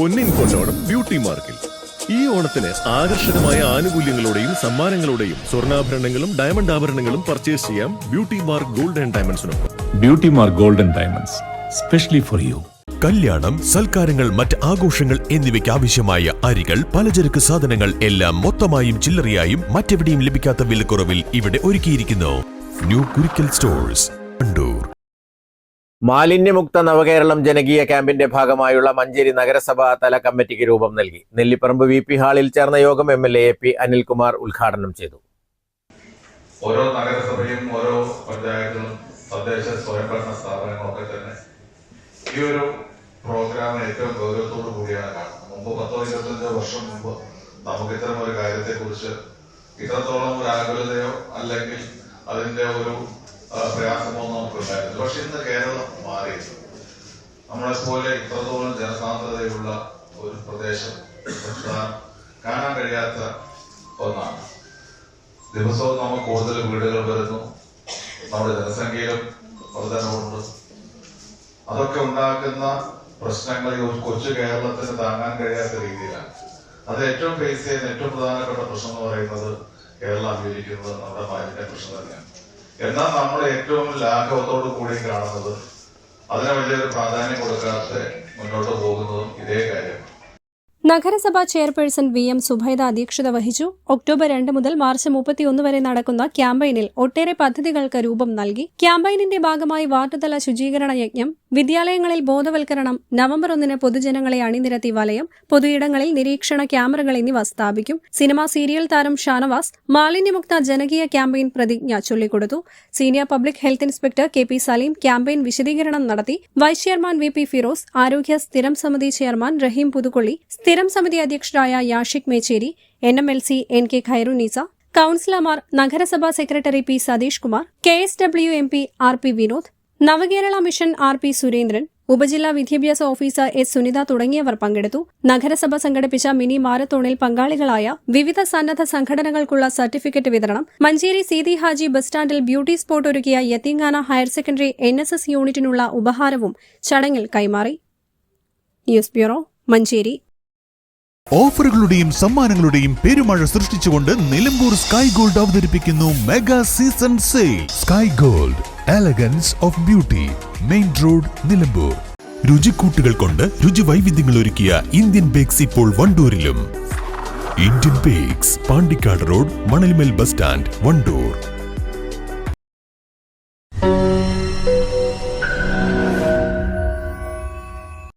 പൊന്നിൻ കൊണ്ടോണം ബ്യൂട്ടി മാർക്കിൽ. ഈ ഓണത്തിന് ആകർഷകമായ ആനുകൂല്യങ്ങളോടെയും സമ്മാനങ്ങളോടെയും സ്വർണാഭരണങ്ങളും ഡയമണ്ട് ആഭരണങ്ങളും പർച്ചേസ് ചെയ്യാം beauty mark gold and ഡയമണ്ട്സിനൊപ്പം. Beauty mark gold and diamonds specially for you കല്യാണം സൽക്കാരങ്ങൾ മറ്റ് ആഘോഷങ്ങൾ എന്നിവയ്ക്ക് ആവശ്യമായ അരികൾ പലചരക്ക് സാധനങ്ങൾ എല്ലാം മൊത്തമായും ചില്ലറയായും മറ്റെവിടെയും ലഭിക്കാത്ത വിലക്കുറവിൽ ഇവിടെ ഒരുക്കിയിരിക്കുന്നു. ന്യൂ കുരിക്കൽ സ്റ്റോഴ്സ് കണ്ടൂർ മാലിന്യമുക്ത നവകേരളം ജനകീയ ക്യാമ്പിന്റെ ഭാഗമായുള്ള മഞ്ചേരി നഗരസഭാ തല കമ്മിറ്റിക്ക് രൂപം നൽകി. നെല്ലിപ്പറമ്പ് വി പി ഹാളിൽ ചേർന്ന യോഗം M L A P Anilkumar ഉദ്ഘാടനം ചെയ്തു. ഓരോ നഗരസഭയും ഓരോ പഞ്ചായത്തും തദ്ദേശ സ്വയംഭരണ സ്ഥാപനങ്ങളൊക്കെ തന്നെ ഈ ഒരു പ്രോഗ്രാം ഏറ്റവും ഗൗരവത്തോടു കൂടിയാണ് കാണുന്നത്. മുമ്പ് പത്തോ ഇരുപത്തഞ്ചോ വർഷം മുമ്പ് നമുക്ക് ഇത്തരം ഒരു കാര്യത്തെ കുറിച്ച് ഇത്രത്തോളം ഒരു ആകുലതയോ അല്ലെങ്കിൽ അതിന്റെ ഒരു പ്രയാസമോ നമുക്കുണ്ടായിരുന്നു പക്ഷെ ഇന്ന് കേരളം മാറി നമ്മളെ പോലെ ഇത്രത്തോളം ജനസാന്ദ്രതയുള്ള ഒരു പ്രദേശം കാണാൻ കഴിയാത്ത ഒന്നാണ്. ദിവസവും നമ്മൾ കൂടുതൽ വീടുകൾ വരുന്നു. നമ്മുടെ ജനസംഖ്യയിലും വർധനമുണ്ട് അതൊക്കെ ഉണ്ടാക്കുന്ന പ്രശ്നങ്ങൾ ഈ കൊച്ചു കേരളത്തിന് താങ്ങാൻ കഴിയാത്ത രീതിയിലാണ്. അത് ഏറ്റവും ഫേസ് ചെയ്യുന്ന ഏറ്റവും പ്രധാനപ്പെട്ട പ്രശ്നം എന്ന് പറയുന്നത് കേരളം അഭിമുഖീകരിക്കുന്നത് നമ്മുടെ മാലിന്യ പ്രശ്നം തന്നെയാണ്. എന്നാൽ നമ്മൾ ഏറ്റവും ലാഘവത്തോടു കൂടി കാണുന്നത് അതിന് വലിയൊരു പ്രാധാന്യം കൊടുക്കാതെ മുന്നോട്ട് പോകുന്നതും ഇതേ കാര്യമാണ്. നഗരസഭാ ചെയർപേഴ്സൺ വി എം സുഭൈദ അധ്യക്ഷത വഹിച്ചു. ഒക്ടോബർ രണ്ട് മുതൽ മാർച്ച് മുപ്പത്തിയൊന്ന് വരെ നടക്കുന്ന ക്യാമ്പയിനിൽ ഒട്ടേറെ പദ്ധതികൾക്ക് രൂപം നൽകി. ക്യാമ്പയിനിന്റെ ഭാഗമായി വാർഡുതല ശുചീകരണ യജ്ഞം വിദ്യാലയങ്ങളിൽ ബോധവൽക്കരണം നവംബർ ഒന്നിന് പൊതുജനങ്ങളെ അണിനിരത്തി വലയം പൊതുയിടങ്ങളിൽ നിരീക്ഷണ ക്യാമറകൾ എന്നിവ സ്ഥാപിക്കും. സിനിമാ സീരിയൽ താരം ഷാനവാസ് മാലിന്യമുക്ത ജനകീയ ക്യാമ്പയിൻ പ്രതിജ്ഞ ചൊല്ലിക്കൊടുത്തു. Senior public health inspector K P Saleem campaign വിശദീകരണം നടത്തി. Vice chairman V P Firoz ആരോഗ്യ സ്ഥിരം സമിതി ചെയർമാൻ റഹീം പുതുക്കൊള്ളി സ്ഥിരം സമിതി അധ്യക്ഷരായ Yashik Mecheri N M L C N K Khairunnisa കൌൺസിലർമാർ നഗരസഭാ secretary P Satheesh Kumar K S W M P R P Vinod Navakerala mission R P Surendran ഉപജില്ലാ വിദ്യാഭ്യാസ officer S Sunitha തുടങ്ങിയവർ പങ്കെടുത്തു. നഗരസഭ സംഘടിപ്പിച്ച മിനി മാരത്തോണിൽ പങ്കാളികളായ വിവിധ സന്നദ്ധ സംഘടനകൾക്കുള്ള സർട്ടിഫിക്കറ്റ് വിതരണം മഞ്ചേരി സീതി ഹാജി ബസ് സ്റ്റാൻഡിൽ ബ്യൂട്ടി സ്പോട്ട് ഒരുക്കിയ യത്തിങ്ങാന higher secondary N S S യൂണിറ്റിനുള്ള ഉപഹാരവും ചടങ്ങിൽ കൈമാറി. News bureau Manjeri. ഓഫറുകളുടെയും സമ്മാനങ്ങളുടെയും പെരുമഴ സൃഷ്ടിച്ചുകൊണ്ട് നിലമ്പൂർ സ്കൈ ഗോൾഡ് അവതരിപ്പിക്കുന്നു mega season sale. Sky gold elegance of beauty main road Nilambur. രുചിക്കൂട്ടുകൾ കൊണ്ട് രുചി വൈവിധ്യങ്ങൾ ഒരുക്കിയ ഇന്ത്യൻ ബേക്സ് ഇപ്പോൾ വണ്ടൂരിലും. Indian bakes Pandikkad road Manalmel bus stand Wandoor.